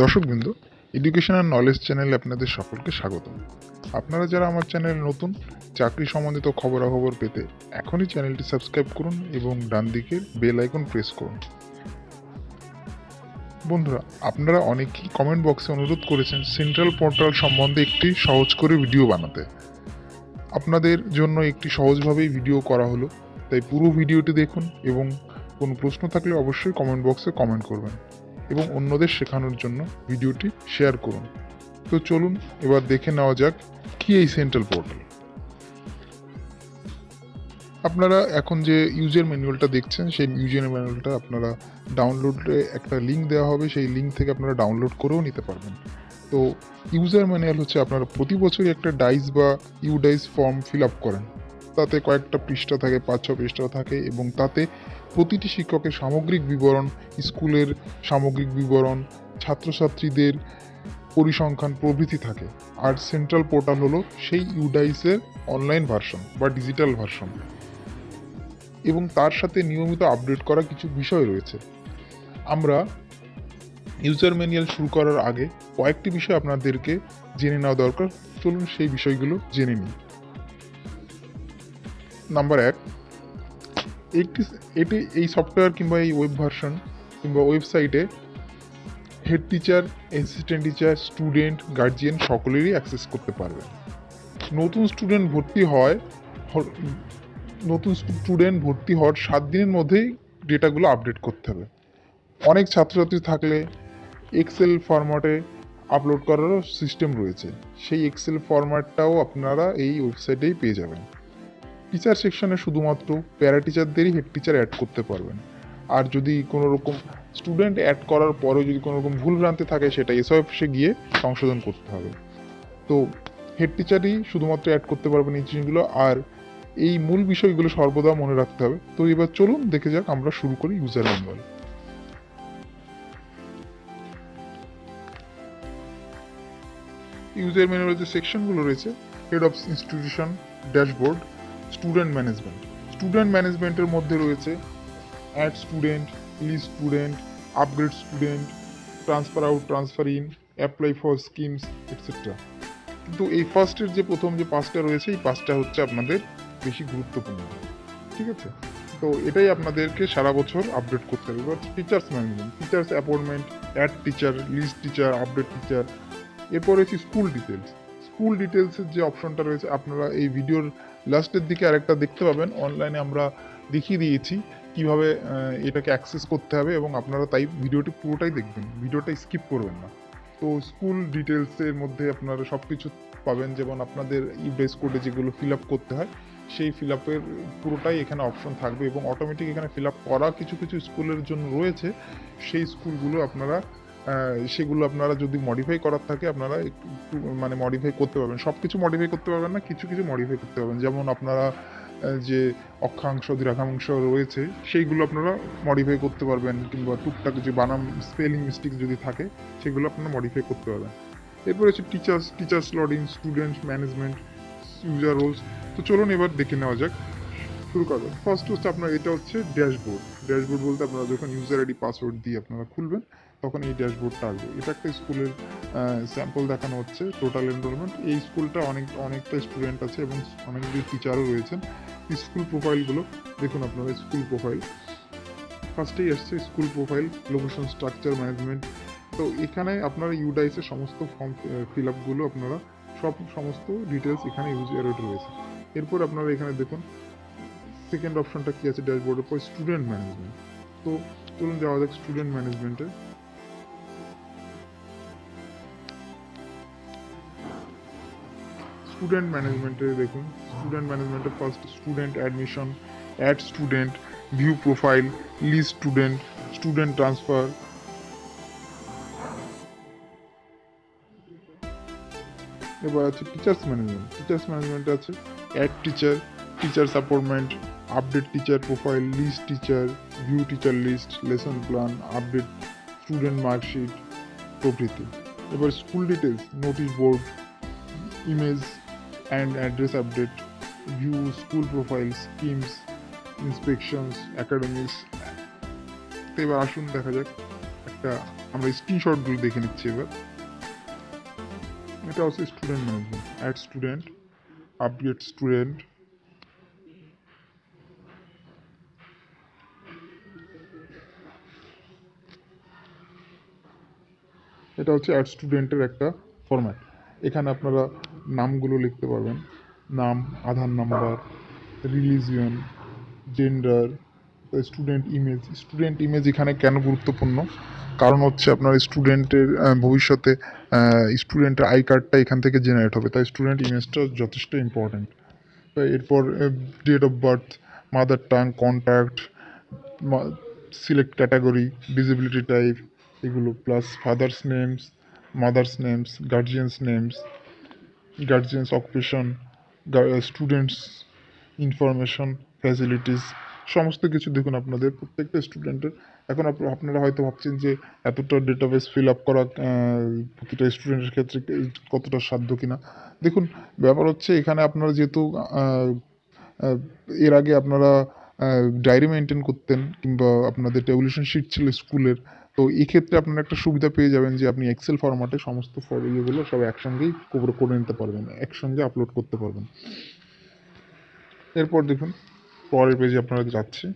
দর্শকবৃন্দ education and knowledge চ্যানেলে আপনাদের সকলকে স্বাগতম। আপনারা যারা আমার চ্যানেলে নতুন, চাকরি সম্বন্ধিত খবরাখবর পেতে এখনই চ্যানেলটি সাবস্ক্রাইব করুন এবং ডান দিকের বেল আইকন প্রেস করুন। বন্ধুরা, আপনারা অনেকেই কমেন্ট বক্সে অনুরোধ করেছেন সেন্ট্রাল পোর্টাল সম্বন্ধে একটি সহজ করে ভিডিও বানাতে। আপনাদের জন্য একটি সহজভাবেই ভিডিও করা হলো, তাই পুরো ভিডিওটি দেখুন এবং কোনো প্রশ্ন থাকলে অবশ্যই কমেন্ট বক্সে কমেন্ট করবেন। এবং অন্যদের শেখানোর জন্য ভিডিওটি শেয়ার করুন। তো চলুন, এবার দেখে নেওয়া যাক কি এই সেন্ট্রাল পোর্টাল আপনারা এখন যে ইউজার ম্যানুয়ালটা দেখছেন, সেই ইউজার ম্যানুয়ালটা আপনারা ডাউনলোডে একটা লিঙ্ক দেওয়া হবে। সেই লিঙ্ক থেকে আপনারা ডাউনলোড করেও নিতে পারবেন। তো ইউজার ম্যানুয়াল হচ্ছে আপনারা প্রতি বছরই একটা ডাইস বা ইউডাইস ফর্ম ফিল আপ করেন। তাতে কয়েকটা পৃষ্ঠা থাকে, পাঁচ, ছ পৃষ্ঠা থাকে এবং তাতে প্রতিটি শিক্ষকের সামগ্রিক বিবরণ, স্কুলের সামগ্রিক বিবরণ, ছাত্রছাত্রীদের পরিসংখ্যান প্রভৃতি থাকে। আর সেন্ট্রাল পোর্টাল হলো সেই ইউডাইসের অনলাইন ভার্সন বা ডিজিটাল ভার্সন। এবং তার সাথে নিয়মিত আপডেট করা কিছু বিষয় রয়েছে। আমরা ইউজার ম্যানুয়াল শুরু করার আগে কয়েকটি বিষয় আপনাদেরকে জেনে নেওয়া দরকার। চলুন সেই বিষয়গুলো জেনে নিই। নাম্বার এক একটি এটি এই সফটওয়্যার কিংবা এই ওয়েব ভার্সন কিংবা ওয়েবসাইটে head teacher assistant teacher student guardian সকলেরই অ্যাক্সেস করতে পারবে নতুন স্টুডেন্ট ভর্তি হয় নতুন স্টুডেন্ট ভর্তি হওয়ার সাত দিনের মধ্যেই ডেটাগুলো আপডেট করতে হবে। অনেক ছাত্রছাত্রী থাকলে এক্সেল ফরম্যাটে আপলোড করারও সিস্টেম রয়েছে। সেই এক্সেল ফরম্যাটটাও আপনারা এই ওয়েবসাইটেই পেয়ে যাবেন। টিচার সেকশনে শুধুমাত্র প্যারা টিচারদেরই হেড টিচার অ্যাড করতে পারবেন। আর যদি কোনো রকম স্টুডেন্ট অ্যাড করার পরেও যদি কোনো রকম ভুল ভ্রান্তি থাকে, সেটা এসব অফিসে গিয়ে সংশোধন করতে হবে। তো হেড টিচারই শুধুমাত্র অ্যাড করতে পারবেন এই জিনিসগুলো। আর এই মূল বিষয়গুলো সর্বদা মনে রাখতে হবে। তো এবার চলুন দেখে যাক আমরা শুরু করি ইউজার ম্যানুয়াল ইউজার ম্যানুয়ালের যে সেকশনগুলো রয়েছে head of institution dashboard student management student ম্যানেজমেন্টের মধ্যে রয়েছে add student list student upgrade student transfer out transfer in apply for schemes etcetera কিন্তু এই ফার্স্টের যে প্রথম যে পাঁচটা রয়েছে, এই পাঁচটা হচ্ছে আপনাদের বেশি গুরুত্বপূর্ণ। ঠিক আছে? তো এটাই আপনাদেরকে সারা বছর আপডেট করতে হবে। Teachers management teachers appointment add teacher list teacher update teacher এরপর হচ্ছে স্কুল ডিটেলস স্কুল ডিটেলসের যে অপশনটা রয়েছে, আপনারা এই ভিডিওর লাস্টের দিকে আরেকটা দেখতে পাবেন। অনলাইনে আমরা দেখিয়ে দিয়েছি কীভাবে এটাকে অ্যাক্সেস করতে হবে এবং আপনারা তাই ভিডিওটি পুরোটাই দেখবেন। ভিডিওটা স্কিপ করবেন না। তো স্কুল ডিটেলসের মধ্যে আপনারা সব কিছু পাবেন। যেমন আপনাদের ইউডেস কোডে যেগুলো ফিল আপ করতে হয়, সেই ফিল আপের পুরোটাই এখানে অপশন থাকবে এবং অটোমেটিক এখানে ফিল আপ করা কিছু কিছু স্কুলের জন্য রয়েছে। সেই স্কুলগুলো আপনারা সেগুলো আপনারা যদি মডিফাই করার থাকে, আপনারা একটু মানে মডিফাই করতে পারবেন। সব কিছু মডিফাই করতে পারবেন না, কিছু কিছু মডিফাই করতে পারবেন। যেমন আপনারা যে অক্ষাংশ দীর্ঘাংশ রয়েছে, সেইগুলো আপনারা মডিফাই করতে পারবেন, কিংবা টুকটাক যে বানাম স্পেলিং মিস্টেক যদি থাকে, সেগুলো আপনারা মডিফাই করতে পারবেন। এরপর হচ্ছে teachers teachers loading student management user roles তো চলুন এবার দেখে নেওয়া যাক শুরু করব। ফার্স্ট হচ্ছে আপনার এটা হচ্ছে ড্যাশবোর্ড ড্যাশবোর্ড বলতে আপনারা যখন ইউজার আইডি পাসওয়ার্ড দিয়ে আপনারা খুলবেন, তখন এই ড্যাশবোর্ডটা আসবে। এটা একটা স্কুলের স্যাম্পল দেখানো হচ্ছে টোটাল এনরোলমেন্ট এই স্কুলটা অনেক, অনেকটা স্টুডেন্ট আছে এবং অনেকগুলি টিচারও রয়েছেন। স্কুল প্রোফাইলগুলো দেখুন আপনারা স্কুল প্রোফাইল ফার্স্টেই আসছে school profile location structure management তো এখানে আপনারা ইউডাইসের সমস্ত ফর্ম ফিল আপগুলো আপনারা সব সমস্ত ডিটেলস এখানে ইউজ রয়েছে। এরপর আপনারা এখানে দেখুন সেকেন্ড অপশনটা কি আছে ড্যাশবোর্ডের পর স্টুডেন্ট ম্যানেজমেন্ট তো চলুন যাওয়া যাক স্টুডেন্ট ম্যানেজমেন্টে স্টুডেন্ট ম্যানেজমেন্টে দেখুন। স্টুডেন্ট ম্যানেজমেন্টে first student admission add student view profile list student student transfer এবার আছে টিচার্স ম্যানেজমেন্ট টিচার্স ম্যানেজমেন্ট আছে add teacher teacher appointment update teacher profile list teacher view teacher list lesson plan update student marksheet প্রভৃতি। এবার school details notice board image and address update view school profile schemes inspections academics তো এবার আসুন দেখা যাক, একটা আমরা স্ক্রিনশটগুলো দেখে নিচ্ছি এবার। এটা হচ্ছে student management add student update student এটা হচ্ছে অ্যাড স্টুডেন্টের একটা ফরম্যাট এখানে আপনারা নামগুলো লিখতে পারবেন। নাম, Aadhaar number religion gender student image student image এখানে কেন গুরুত্বপূর্ণ? কারণ হচ্ছে আপনার স্টুডেন্টের ভবিষ্যতে স্টুডেন্টের আই কার্ডটা এখান থেকে জেনারেট হবে। তাই স্টুডেন্ট ইমেজটা যথেষ্ট ইম্পর্ট্যান্ট এরপর date of birth mother tongue contact select category disability type এগুলো plus father's names mother's names guardian's names guardian's occupation students information facilities সমস্ত কিছু দেখুন আপনাদের। প্রত্যেকটা স্টুডেন্টের এখন আপ- আপনারা হয়তো ভাবছেন যে এতটা ডেটাবেস ফিল আপ করা প্রতিটা স্টুডেন্টের ক্ষেত্রে কতটা সাধ্য কিনা? দেখুন, ব্যাপার হচ্ছে এখানে আপনারা যেহেতু এর আগে আপনারা ডায়েরি মেনটেন করতেন কিংবা আপনাদের টেবুলেশন শিট ছিল স্কুলের তো এই ক্ষেত্রে আপনারা একটা সুবিধা পেয়ে যাবেন যে আপনি এক্সেল ফরম্যাটে সমস্ত ইয়েগুলো সব একসঙ্গেই করে করে নিতে পারবেন, একসঙ্গে আপলোড করতে পারবেন। এরপর দেখুন, পরের পেজে আপনারা যাচ্ছে।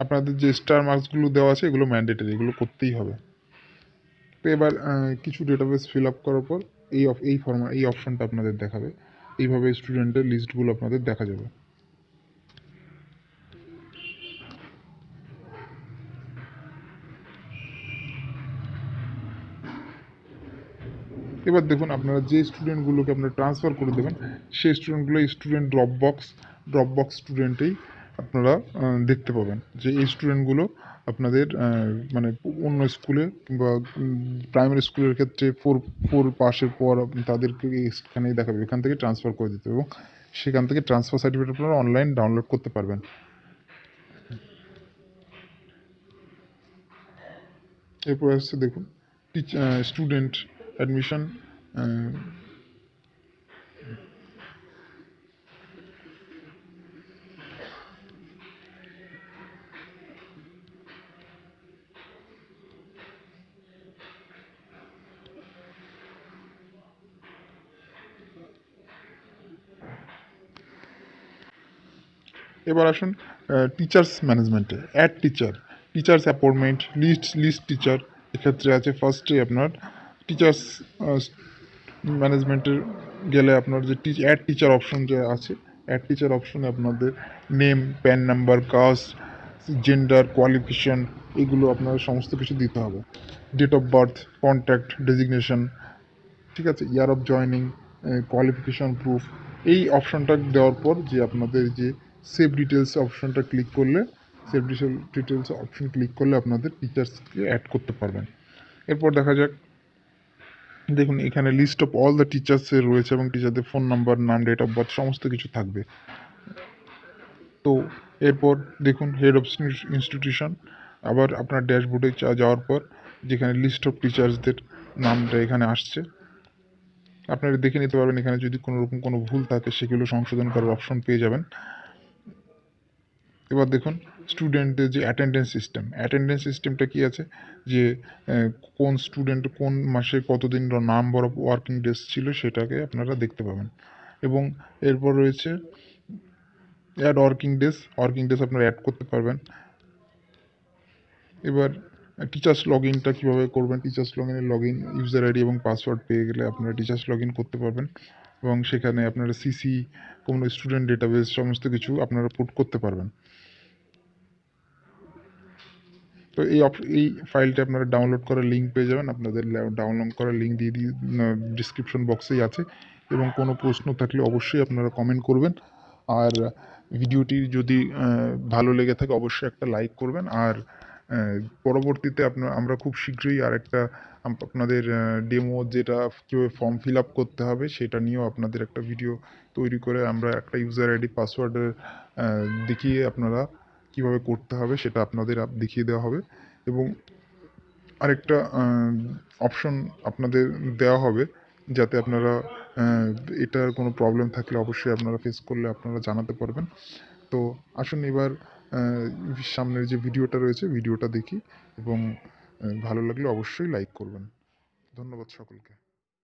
আপনাদের যে স্টার মার্কসগুলো দেওয়া আছে, এগুলো ম্যান্ডেটরি এগুলো করতেই হবে। তো এবার কিছু ডেটাবেস ফিল আপ করার পর এই এই ফর্মা এই অপশনটা আপনাদের দেখাবে। এইভাবে স্টুডেন্টের লিস্টগুলো আপনাদের দেখা যাবে। এবার দেখুন আপনারা যে স্টুডেন্টগুলোকে আপনারা ট্রান্সফার করে দেবেন, সেই স্টুডেন্টগুলো student drop box drop box স্টুডেন্টেই আপনারা দেখতে পাবেন যে এই স্টুডেন্টগুলো আপনাদের মানে অন্য স্কুলে কিংবা প্রাইমারি স্কুলের ক্ষেত্রে ফোর ফোর পাসের পর তাদেরকে এখানেই দেখাবে, এখান থেকে ট্রান্সফার করে দিতে এবং সেখান থেকে ট্রান্সফার সার্টিফিকেট আপনারা অনলাইন ডাউনলোড করতে পারবেন। এরপর আসছে দেখুন টিচার স্টুডেন্ট অ্যাডমিশন এবার আসুন টিচার্স ম্যানেজমেন্টে add teacher teachers appointment list list teacher এক্ষেত্রে আছে ফার্স্টে আপনার টিচার্স ম্যানেজমেন্টের গেলে আপনার যে টিচ অ্যাড টিচার অপশন যে আছে অ্যাড টিচার অপশনে আপনাদের name PAN number caste gender qualification এগুলো আপনার সমস্ত কিছু দিতে হবে। Date of birth contact designation ঠিক আছে? Year of joining qualification proof এই অপশনটা দেওয়ার পর যে আপনাদের যে সেভ ডিটেলস অপশনটা ক্লিক করলে সেভ ডিটেলস অপশন ক্লিক করলে আপনাদের টিচার্সকে অ্যাড করতে পারবেন। এরপর দেখা যাক দেখুন, এখানে লিস্ট অফ অল দ্য টিচার্সের রয়েছে এবং টিচারদের ফোন নাম্বার নাম ডেট অফ বার্থ সমস্ত কিছু থাকবে। তো, এরপর দেখুন হেড অফ ইনস্টিটিউশন আবার আপনার ড্যাশবোর্ডে যাওয়ার পর, যেখানে লিস্ট অফ টিচার্সদের নামটা এখানে আসছে। আপনারা দেখে নিতে পারবেন, এখানে যদি কোনো রকম কোনো ভুল থাকে, সেগুলো সংশোধন করার অপশন পেয়ে যাবেন। এবার দেখুন স্টুডেন্টদের যে অ্যাটেন্ডেন্স সিস্টেম অ্যাটেন্ডেন্স সিস্টেমটা কি আছে? যে কোন স্টুডেন্ট কোন মাসে কতদিন নাম্বার অফ ওয়ার্কিং ডেজ ছিল সেটাকে আপনারা দেখতে পাবেন। এবং এরপর রয়েছে add working days working days আপনারা অ্যাড করতে পারবেন। এবার টিচার্স লগ ইনটা কীভাবে করবেন? টিচার্স লগ ইনের লগ ইন ইউজার আইডি এবং পাসওয়ার্ড পেয়ে গেলে আপনারা টিচার্স লগ ইন করতে পারবেন। এবং সেখানে আপনারা সিসি কোনো স্টুডেন্ট ডেটাবেস সমস্ত কিছু আপনারা পুট করতে পারবেন। তো এই এই ফাইলটা আপনারা ডাউনলোড করার লিঙ্ক পেয়ে যাবেন। আপনাদের ডাউনলোড করার লিঙ্ক দিয়ে দিয়ে ডিসক্রিপশন বক্সেই আছে। এবং কোনো প্রশ্ন থাকলে অবশ্যই আপনারা কমেন্ট করবেন। আর ভিডিওটি যদি ভালো লেগে থাকে, অবশ্যই একটা লাইক করবেন। আর পরবর্তীতে আপনার, আমরা খুব শীঘ্রই আর একটা আপ- আপনাদের ডেমো যেটা কীভাবে ফর্ম ফিল আপ করতে হবে, সেটা নিয়েও আপনাদের একটা ভিডিও তৈরি করে আমরা একটা ইউজার আইডি পাসওয়ার্ডের দেখিয়ে আপনারা কীভাবে করতে হবে সেটা আপনাদের আপ- দেখিয়ে দেওয়া হবে এবং আরেকটা অপশন আপনাদের দেওয়া হবে যাতে আপনারা এটার কোনো প্রবলেম থাকলে অবশ্যই আপনারা ফেস করলে আপনারা জানাতে পারবেন। তো আসুন এবার সামনের যে ভিডিওটা রয়েছে ভিডিওটা দেখি এবং ভালো লাগলে অবশ্যই লাইক করবেন। ধন্যবাদ সকলকে।